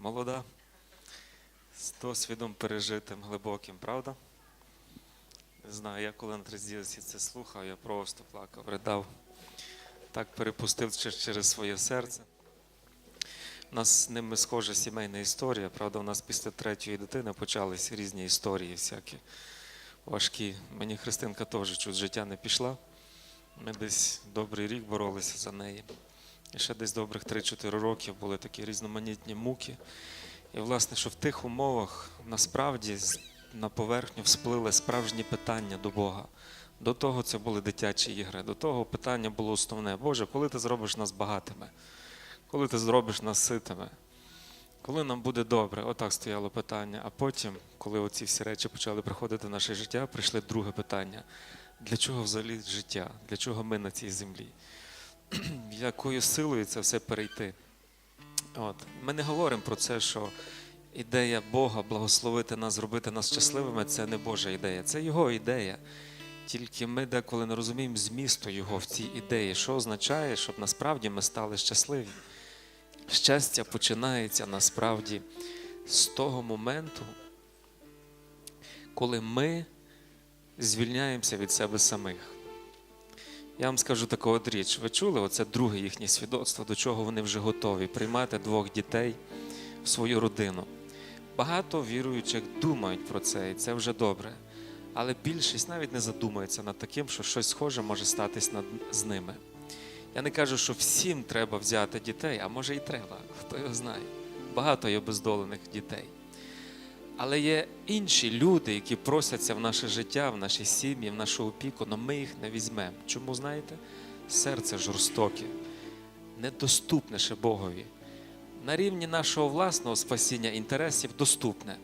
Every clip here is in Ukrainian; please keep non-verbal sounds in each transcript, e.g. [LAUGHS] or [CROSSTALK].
Молода? З досвідом пережитим, глибоким, правда? Не знаю, я коли на тризілці це слухав, я просто плакав, ридав. Так перепустив через своє серце. У нас з ними схожа сімейна історія. Правда, у нас після третьої дитини почались різні історії, всякі важкі. Мені Христинка теж чуть життя не пішла. Ми десь добрий рік боролися за неї. І ще десь добрих 3-4 роки були такі різноманітні муки. І, власне, що в тих умовах насправді на поверхню всплили справжні питання до Бога. До того це були дитячі ігри. До того питання було основне: Боже, коли ти зробиш нас багатими? Коли ти зробиш нас ситими? Коли нам буде добре? Отак стояло питання. А потім, коли оці всі речі почали приходити в наше життя, прийшло друге питання: для чого взагалі життя? Для чого ми на цій землі? [CLEARS THROAT] якою силою це все перейти. От. Ми не говоримо про це, що ідея Бога благословити нас, зробити нас щасливими це не Божа ідея, це Його ідея. Тільки ми деколи не розуміємо змісту Його в цій ідеї, що означає, щоб насправді ми стали щасливі. Щастя починається насправді з того моменту, коли ми звільняємося від себе самих. Я вам скажу таку от річ. Ви чули, оце друге їхнє свідоцтво, до чого вони вже готові приймати двох дітей в свою родину. Багато віруючих думають про це, і це вже добре. Але більшість навіть не задумується над таким, що щось схоже може статись над, з ними. Я не кажу, що всім треба взяти дітей, а може і треба, хто його знає. Багато є бездолених дітей. Але є інші люди, які просяться в наше життя, в наші сім'ї, в нашу опіку, але ми їх не візьмемо. Чому знаєте? Серце жорстоке, недоступне Богові. На рівні нашого власного спасіння інтересів доступне,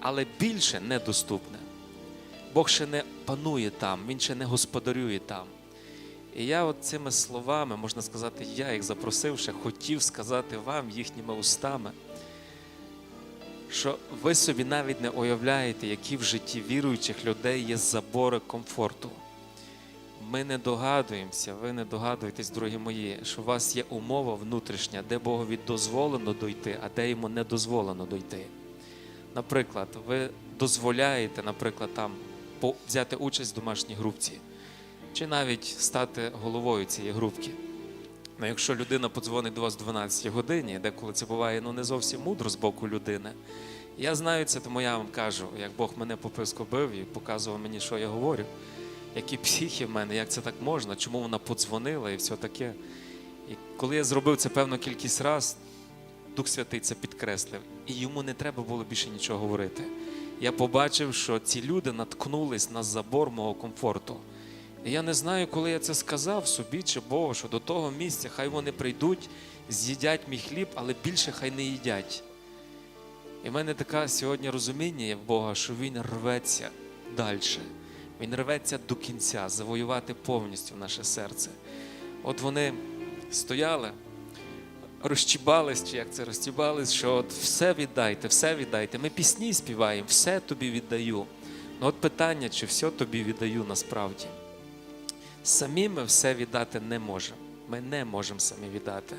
але більше недоступне. Бог ще не панує там, Він ще не господарює там. І я от цими словами, можна сказати, я їх запросивши, хотів сказати вам їхніми устами що ви собі навіть не уявляєте, які в житті віруючих людей є забори комфорту. Ми не догадуємося, ви не догадуєтесь, дорогі мої, що у вас є умова внутрішня, де Богові дозволено дойти, а де йому не дозволено дойти. Наприклад, ви дозволяєте, наприклад, там взяти участь в домашній групці, чи навіть стати головою цієї групки. Ну, якщо людина подзвонить до вас в 12 годині, деколи це буває ну, не зовсім мудро з боку людини. Я знаю це, тому я вам кажу, як Бог мене по писку бив і показував мені, що я говорю, які психи в мене, як це так можна, чому вона подзвонила і все таке. І коли я зробив це певну кількість разів, Дух Святий це підкреслив, і йому не треба було більше нічого говорити. Я побачив, що ці люди наткнулись на забор мого комфорту. Я не знаю, коли я це сказав собі чи Богу, що до того місця хай вони прийдуть, з'їдять мій хліб, але більше хай не їдять. І в мене таке сьогодні розуміння є в Бога, що Він рветься далі. Він рветься до кінця, завоювати повністю наше серце. От вони стояли, розчібались, чи як це розчібались, що от все віддайте, все віддайте. Ми пісні співаємо, все тобі віддаю. Ну от питання, чи все тобі віддаю насправді. Самі ми все віддати не можемо. Ми не можемо самі віддати.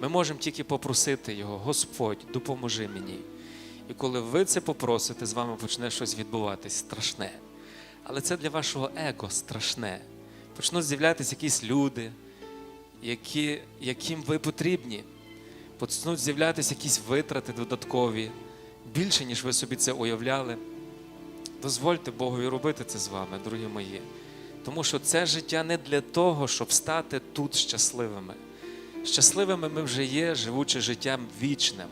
Ми можемо тільки попросити Його, Господь, допоможи мені. І коли ви це попросите, з вами почне щось відбуватись страшне. Але це для вашого его страшне. Почнуть з'являтися якісь люди, які, яким ви потрібні. Почнуть з'являтися якісь витрати додаткові, більше, ніж ви собі це уявляли. Дозвольте Богові робити це з вами, дорогі мої. Тому що це життя не для того, щоб стати тут щасливими. Щасливими ми вже є, живучи життям вічним.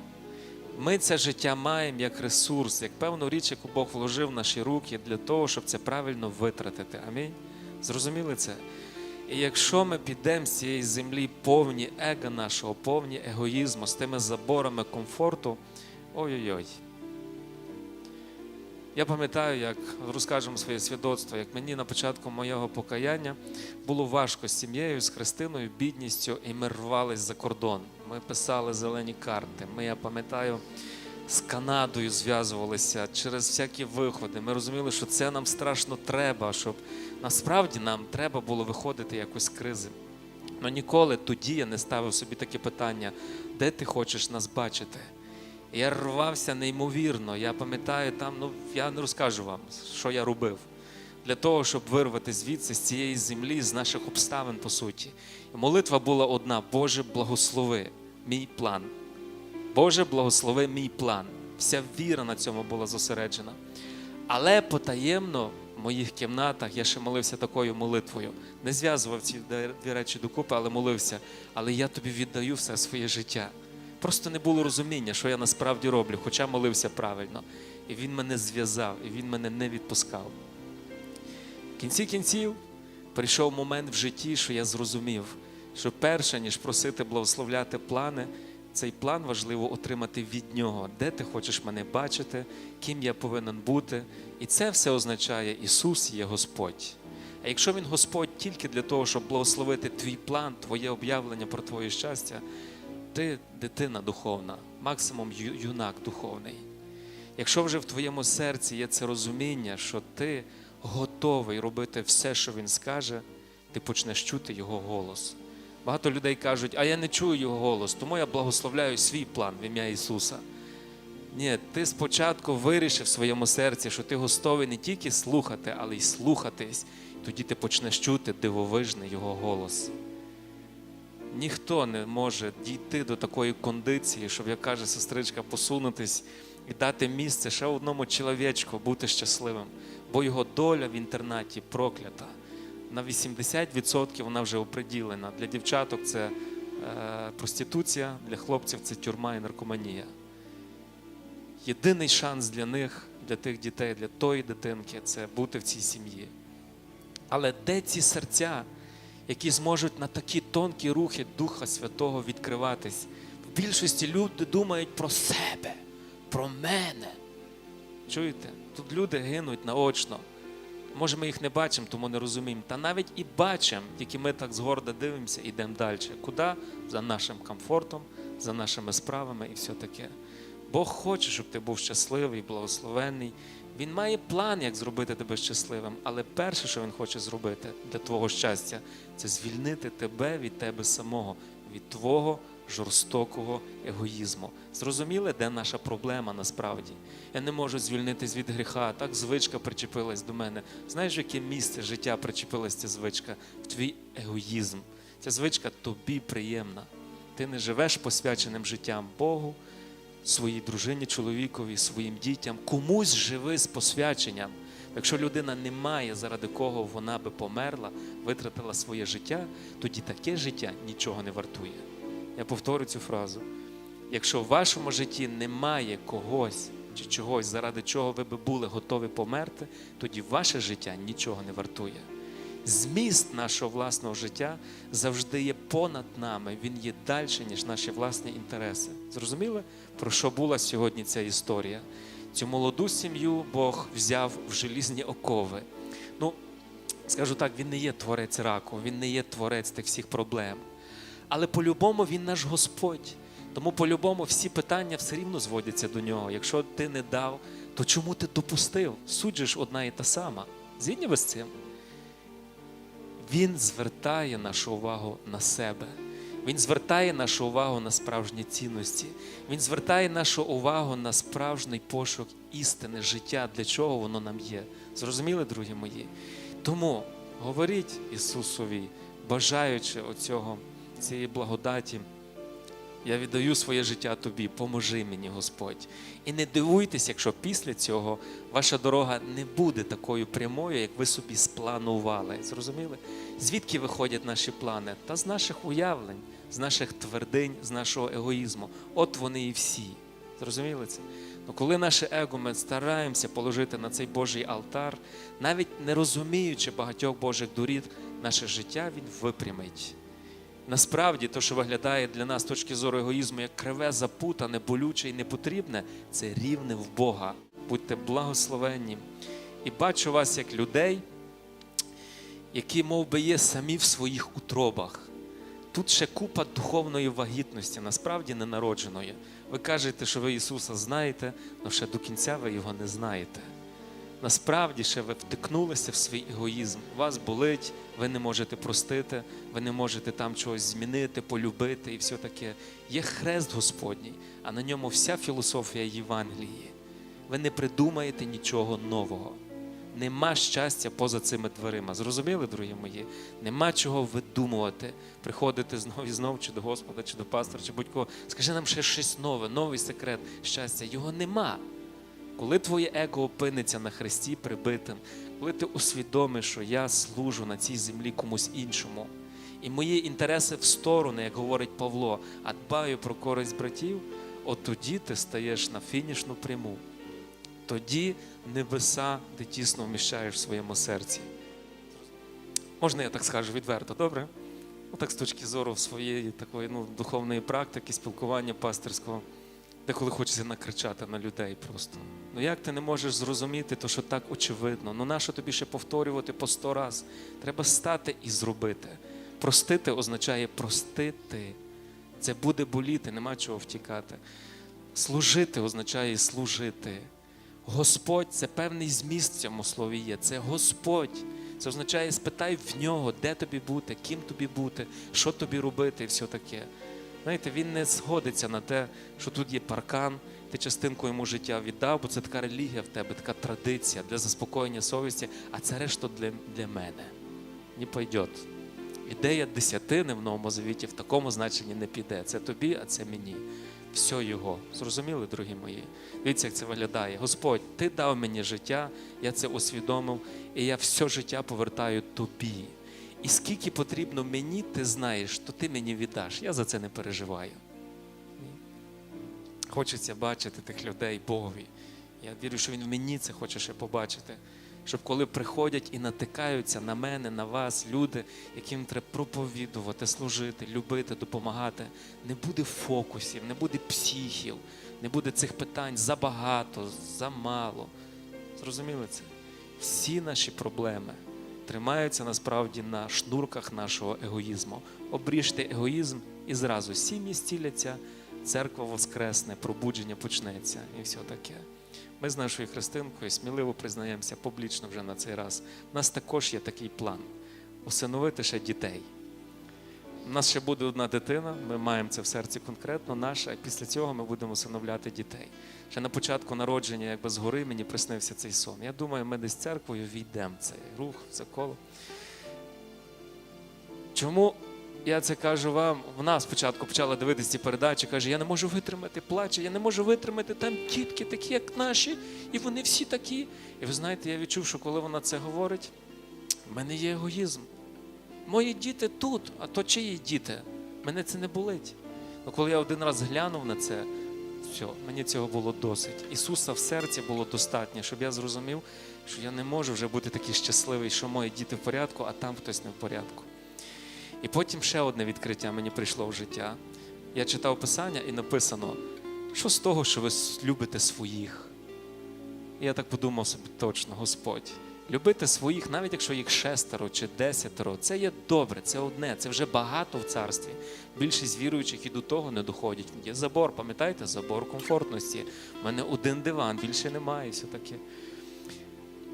Ми це життя маємо як ресурс, як певну річ, яку Бог вложив в наші руки для того, щоб це правильно витратити. Амінь. Зрозуміли це? І якщо ми підемо з цієї землі повні его нашого, повні егоїзму, з тими заборами комфорту, ой-ой-ой. Я пам'ятаю, як розкажемо своє свідоцтво, як мені на початку моєго покаяння було важко з сім'єю, з Христиною, бідністю, і ми рвались за кордон. Ми писали зелені карти. Ми, я пам'ятаю, з Канадою зв'язувалися через всякі виходи. Ми розуміли, що це нам страшно треба, щоб насправді нам треба було виходити якось з кризи. Но ніколи тоді я не ставив собі таке питання, де ти хочеш нас бачити. Я рвався неймовірно. Я пам'ятаю там, ну я не розкажу вам, що я робив. Для того, щоб вирвати звідси з цієї землі, з наших обставин, по суті. І молитва була одна: Боже, благослови мій план. Боже, благослови мій план. Вся віра на цьому була зосереджена. Але потаємно в моїх кімнатах я ще молився такою молитвою. Не зв'язував ці дві речі докупи, але молився. Але я тобі віддаю все своє життя. Просто не було розуміння, що я насправді роблю, хоча молився правильно. І він мене зв'язав, і він мене не відпускав. В кінці кінців прийшов момент в житті, що я зрозумів, що перше, ніж просити благословляти плани, цей план важливо отримати від нього, де ти хочеш мене бачити, ким я повинен бути. І це все означає, Ісус є Господь. А якщо Він Господь тільки для того, щоб благословити твій план, твоє об'явлення про твоє щастя, ти дитина духовна, максимум юнак духовний. Якщо вже в твоєму серці є це розуміння, що ти готовий робити все, що він скаже, ти почнеш чути його голос. Багато людей кажуть, а я не чую його голос, тому я благословляю свій план в ім'я Ісуса. Ні, ти спочатку вирішив в своєму серці, що ти готовий не тільки слухати, але й слухатись. Тоді ти почнеш чути дивовижний його голос. Ніхто не може дійти до такої кондиції, щоб, як каже сестричка, посунутись і дати місце ще одному чоловічку бути щасливим, бо його доля в інтернаті проклята. На 80% вона вже оприділена. Для дівчаток це е, проституція, для хлопців це тюрма і наркоманія. Єдиний шанс для них, для тих дітей, для тої дитинки це бути в цій сім'ї. Але де ці серця, які зможуть на такі тонкі рухи Духа Святого відкриватись? В більшості люди думають про себе, про мене. Чуєте? Тут люди гинуть наочно. Може, ми їх не бачимо, тому не розуміємо. Та навіть і бачимо, тільки ми так згорда дивимося і йдемо далі. Куди? За нашим комфортом, за нашими справами і все таке. Бог хоче, щоб ти був щасливий, благословенний. Він має план, як зробити тебе щасливим, але перше, що він хоче зробити для твого щастя, це звільнити тебе від тебе самого, від твого жорстокого егоїзму. Зрозуміли, де наша проблема насправді? Я не можу звільнитись від гріха, так звичка причепилась до мене. Знаєш, яке місце життя причепилась ця звичка? В твій егоїзм. Ця звичка тобі приємна. Ти не живеш посвяченим життям Богу, своїй дружині, чоловікові, своїм дітям. Комусь живи з посвяченням. Якщо людина не має, заради кого вона би померла, витратила своє життя, тоді таке життя нічого не вартує. Я повторю цю фразу. Якщо в вашому житті немає когось чи чогось, заради чого ви би були готові померти, тоді ваше життя нічого не вартує. Зміст нашого власного життя завжди є понад нами, він є далі, ніж наші власні інтереси. Зрозуміли, про що була сьогодні ця історія? Цю молоду сім'ю Бог взяв в желізні окови. Ну, скажу так, він не є творець раку, він не є творець тих всіх проблем. Але по-любому він наш Господь. Тому по-любому всі питання все рівно зводяться до нього. Якщо ти не дав, то чому ти допустив? Ж одна і та сама. Згідні ви з цим? Він звертає нашу увагу на себе. Він звертає нашу увагу на справжні цінності. Він звертає нашу увагу на справжній пошук істини, життя, для чого воно нам є. Зрозуміли, друзі мої? Тому говоріть Ісусові, бажаючи оцього, цієї благодаті. Я віддаю своє життя тобі, поможи мені, Господь. І не дивуйтесь, якщо після цього ваша дорога не буде такою прямою, як ви собі спланували. Зрозуміли? Звідки виходять наші плани? Та з наших уявлень, з наших твердинь, з нашого егоїзму. От вони і всі. Зрозуміли це? Ну, коли наше его ми стараємося положити на цей Божий алтар, навіть не розуміючи багатьох Божих дорід, наше життя він випрямить. Насправді, то, що виглядає для нас з точки зору егоїзму як криве, запутане, болюче і непотрібне, це рівне в Бога. Будьте благословенні. І бачу вас як людей, які, мов би, є самі в своїх утробах. Тут ще купа духовної вагітності, насправді ненародженої. Ви кажете, що ви Ісуса знаєте, але ще до кінця ви його не знаєте. Насправді ще ви втикнулися в свій егоїзм. Вас болить, ви не можете простити, ви не можете там чогось змінити, полюбити і все таке. Є хрест Господній, а на ньому вся філософія Євангелії. Ви не придумаєте нічого нового. Нема щастя поза цими дверима. Зрозуміли, дорогі мої? Нема чого видумувати, приходити знов і знов, чи до Господа, чи до пастора, чи будь-кого. Скажи нам ще щось нове, новий секрет щастя. Його нема. Коли твоє его опиниться на хресті прибитим, коли ти усвідомиш, що я служу на цій землі комусь іншому, і мої інтереси в сторону, як говорить Павло, а дбаю про користь братів, от тоді ти стаєш на фінішну пряму. Тоді небеса ти тісно вміщаєш в своєму серці. Можна я так скажу відверто, добре? Ну, так з точки зору своєї такої ну, духовної практики, спілкування пастирського, деколи хочеться накричати на людей просто. Ну як ти не можеш зрозуміти, то що так очевидно? Ну нащо тобі ще повторювати по сто раз? Треба стати і зробити. Простити означає простити. Це буде боліти, нема чого втікати. Служити означає служити. Господь це певний зміст в цьому слові є. Це Господь. Це означає, спитай в нього, де тобі бути, ким тобі бути, що тобі робити і все таке. Знаєте, він не згодиться на те, що тут є паркан, ти частинку йому життя віддав, бо це така релігія в тебе, така традиція для заспокоєння совісті, а це решта для, для мене. Не пойде. Ідея десятини в новому завіті в такому значенні не піде. Це тобі, а це мені. Все його. Зрозуміли, дорогі мої? Дивіться, як це виглядає. Господь, ти дав мені життя, я це усвідомив, і я все життя повертаю тобі. І скільки потрібно мені, ти знаєш, то ти мені віддаш. Я за це не переживаю. Хочеться бачити тих людей Богові. Я вірю, що Він в мені це хоче ще побачити. Щоб коли приходять і натикаються на мене, на вас, люди, яким треба проповідувати, служити, любити, допомагати, не буде фокусів, не буде психів, не буде цих питань забагато, замало. Зрозуміли це? Всі наші проблеми тримаються насправді на шнурках нашого егоїзму. Обріжте егоїзм і зразу сім'ї стіляться, церква воскресне, пробудження почнеться і все таке. Ми з нашою Христинкою сміливо признаємося публічно вже на цей раз. У нас також є такий план усиновити ще дітей. У нас ще буде одна дитина, ми маємо це в серці конкретно наше, а після цього ми будемо усиновляти дітей. Ще на початку народження, якби згори, мені приснився цей сон. Я думаю, ми десь церквою війдемо цей рух, це коло. Чому я це кажу вам? Вона спочатку почала дивитися ці передачі, каже: я не можу витримати плаче, я не можу витримати там тітки, такі, як наші, і вони всі такі. І ви знаєте, я відчув, що коли вона це говорить, в мене є егоїзм. Мої діти тут, а то чиї діти? Мене це не болить. Ну, коли я один раз глянув на це, все, мені цього було досить. Ісуса в серці було достатньо, щоб я зрозумів, що я не можу вже бути такий щасливий, що мої діти в порядку, а там хтось не в порядку. І потім ще одне відкриття мені прийшло в життя. Я читав Писання і написано, що з того, що ви любите своїх. І я так подумав собі, точно, Господь. Любити своїх, навіть якщо їх шестеро чи десятеро, це є добре, це одне, це вже багато в царстві. Більшість віруючих і до того не доходять. Є забор, пам'ятаєте, забор комфортності. У мене один диван, більше немає, все таке.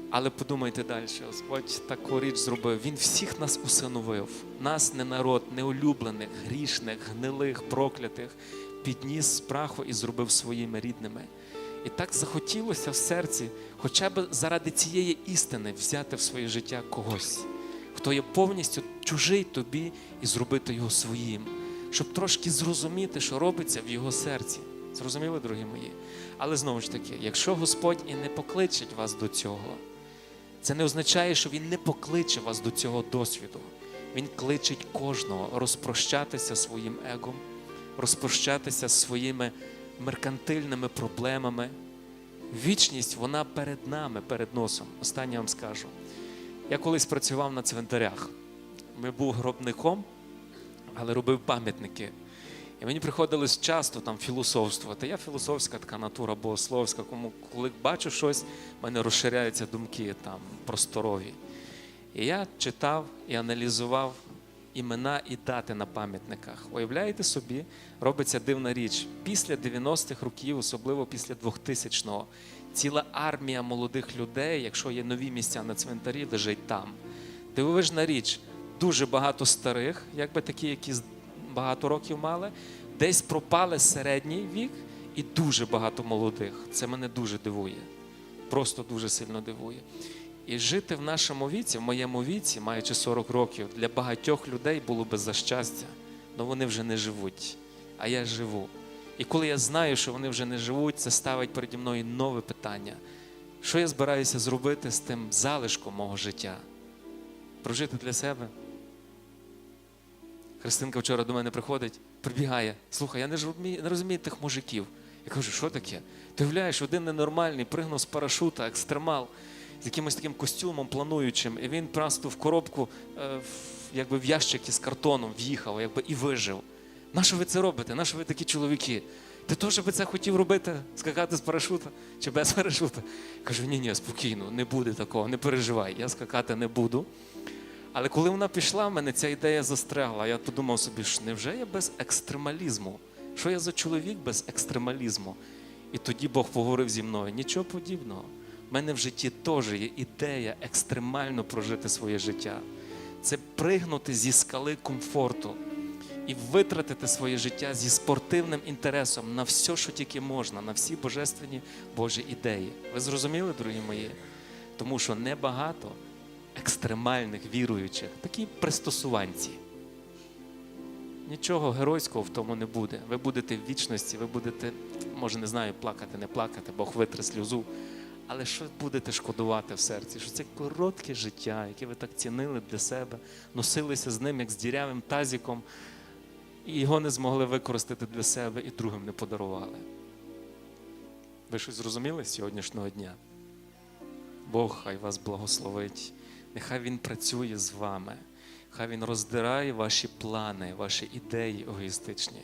Але подумайте далі, Господь таку річ зробив. Він всіх нас усиновив. Нас не народ, неулюблених, грішних, гнилих, проклятих, підніс з праху і зробив своїми рідними. І так захотілося в серці, хоча б заради цієї істини взяти в своє життя когось, хто є повністю чужий тобі і зробити його своїм, щоб трошки зрозуміти, що робиться в його серці. Зрозуміли, дорогі мої? Але знову ж таки, якщо Господь і не покличе вас до цього, це не означає, що Він не покличе вас до цього досвіду. Він кличить кожного розпрощатися своїм егом, розпрощатися своїми меркантильними проблемами. Вічність вона перед нами, перед носом. Останнє вам скажу. Я колись працював на цвинтарях. Ми був гробником, але робив пам'ятники. І мені приходилось часто там філософствувати. Я філософська така натура богословська, кому коли бачу щось, в мене розширяються думки там просторові. І я читав і аналізував імена і дати на пам'ятниках. Уявляєте собі, робиться дивна річ. Після 90-х років, особливо після 2000-го, ціла армія молодих людей, якщо є нові місця на цвинтарі, лежить там. Дивовижна річ, дуже багато старих, якби такі, які багато років мали, десь пропали середній вік і дуже багато молодих. Це мене дуже дивує. Просто дуже сильно дивує. І жити в нашому віці, в моєму віці, маючи 40 років, для багатьох людей було би за щастя, але вони вже не живуть, а я живу. І коли я знаю, що вони вже не живуть, це ставить переді мною нове питання. Що я збираюся зробити з тим залишком мого життя? Прожити для себе? Христинка вчора до мене приходить, прибігає. Слухай, я не розумію, не розумію тих мужиків. Я кажу, що таке? Ти уявляєш, один ненормальний пригнув з парашута, екстремал, з якимось таким костюмом плануючим, і він просто в коробку, е, якби в ящик із картоном в'їхав, якби і вижив. Нащо ви це робите? Нащо ви такі чоловіки? Ти теж би це хотів робити, скакати з парашута чи без парашута? Кажу, ні, ні, спокійно, не буде такого, не переживай, я скакати не буду. Але коли вона пішла, мене ця ідея застрягла. Я подумав собі, що невже я без екстремалізму? Що я за чоловік без екстремалізму? І тоді Бог поговорив зі мною. Нічого подібного. У мене в житті теж є ідея екстремально прожити своє життя. Це пригнути зі скали комфорту і витратити своє життя зі спортивним інтересом на все, що тільки можна, на всі божественні Божі ідеї. Ви зрозуміли, дорогі мої? Тому що небагато екстремальних віруючих, такі пристосуванці. Нічого геройського в тому не буде. Ви будете в вічності, ви будете, може, не знаю, плакати, не плакати, Бог витре сльозу. Але що будете шкодувати в серці? Що це коротке життя, яке ви так цінили для себе, носилися з ним, як з дірявим тазіком, і його не змогли використати для себе і другим не подарували. Ви щось зрозуміли з сьогоднішнього дня? Бог хай вас благословить. Нехай Він працює з вами. Хай Він роздирає ваші плани, ваші ідеї егоїстичні.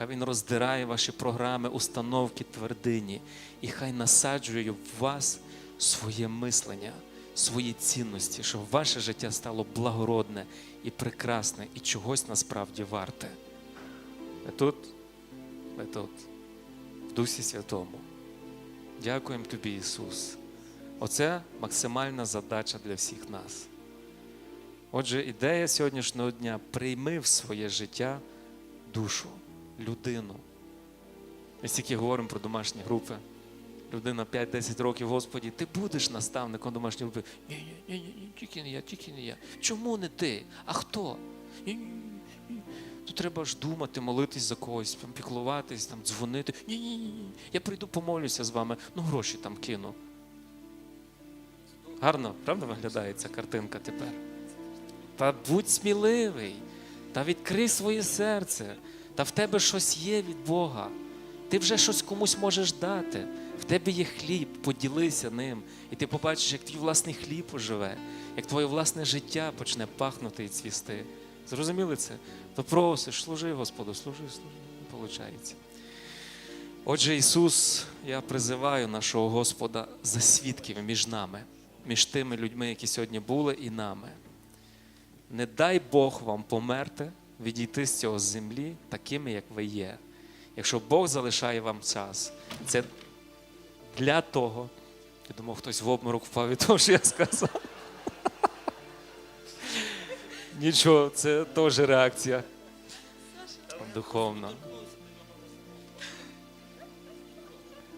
Хай Він роздирає ваші програми, установки, твердині. І хай насаджує в вас своє мислення, свої цінності, щоб ваше життя стало благородне і прекрасне, і чогось насправді варте. Ви тут, ви тут, в Дусі Святому. Дякуємо тобі, Ісус. Оце максимальна задача для всіх нас. Отже, ідея сьогоднішнього дня прийми в своє життя душу, людину. Ми стільки говоримо про домашні групи. Людина 5-10 років, Господі, ти будеш наставником домашньої групи. Ні, ні, ні, ні, тільки не я, тільки не я. Чому не ти? А хто? Ні, ні, ні. Тут треба ж думати, молитись за когось, піклуватись, там, дзвонити. Ні, ні, ні, ні. Я прийду помолюся з вами, ну гроші там кину. Гарно, правда, виглядає ця картинка тепер? Та будь сміливий, та відкрий своє серце, та в тебе щось є від Бога. Ти вже щось комусь можеш дати. В тебе є хліб, поділися ним, і ти побачиш, як твій власний хліб оживе, як твоє власне життя почне пахнути і цвісти. Зрозуміли це? То просиш, служи Господу, служи, служи, виходить. Отже, Ісус, я призиваю нашого Господа за свідків між нами, між тими людьми, які сьогодні були, і нами. Не дай Бог вам померти, відійти з цього землі такими, як ви є. Якщо Бог залишає вам час, це для того. Я думав, хтось в обморок впав від того, що я сказав. [LAUGHS] Нічого, це теж реакція духовна.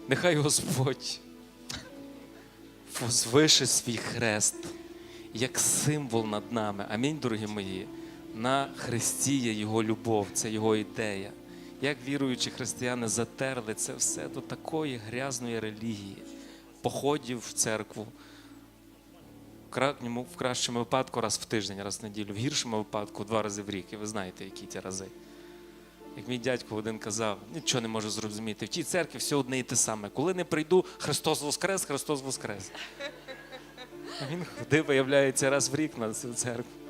Нехай Господь возвише свій хрест як символ над нами. Амінь, дорогі мої. На хресті є Його любов, це Його ідея. Як віруючі християни затерли це все до такої грязної релігії, походів в церкву. В кращому випадку раз в тиждень, раз в неділю, в гіршому випадку два рази в рік. І ви знаєте, які ті рази. Як мій дядько один казав, нічого не можу зрозуміти. В тій церкві все одне і те саме. Коли не прийду, Христос Воскрес, Христос Воскрес. А Він ходив, виявляється, раз в рік на цю церкву.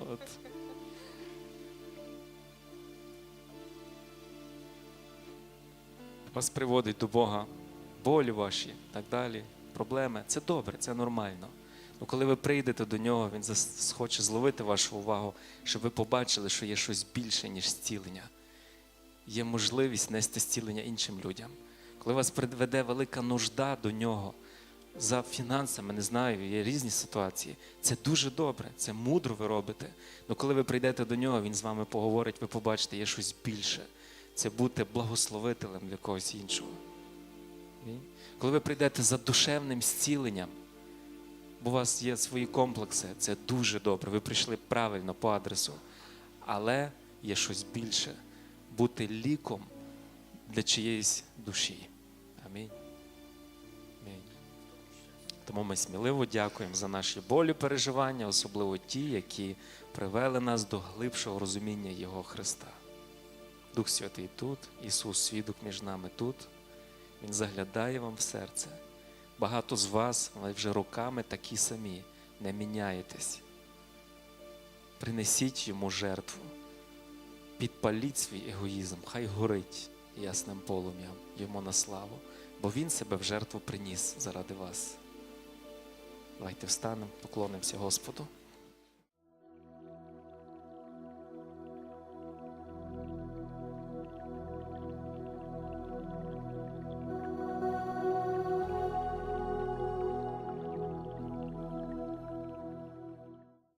От. Вас приводить до Бога болі ваші, так далі, проблеми. Це добре, це нормально. Ну, коли ви прийдете до нього, він хоче зловити вашу увагу, щоб ви побачили, що є щось більше, ніж зцілення. Є можливість нести зцілення іншим людям. коли вас приведе велика нужда до нього за фінансами, не знаю, є різні ситуації. Це дуже добре, це мудро ви робите. Але коли ви прийдете до нього, він з вами поговорить, ви побачите, є щось більше. Це бути благословителем для когось іншого. Коли ви прийдете за душевним зціленням, бо у вас є свої комплекси, це дуже добре. Ви прийшли правильно по адресу. Але є щось більше бути ліком для чиєїсь душі. Амінь. Амінь. Тому ми сміливо дякуємо за наші болі переживання, особливо ті, які привели нас до глибшого розуміння Його Христа. Дух Святий тут, Ісус свідок між нами тут. Він заглядає вам в серце. Багато з вас, ви вже роками такі самі, не міняєтесь. Принесіть йому жертву, підпаліть свій егоїзм, хай горить ясним полум'ям йому на славу, бо він себе в жертву приніс заради вас. Давайте встанемо, поклонимося Господу.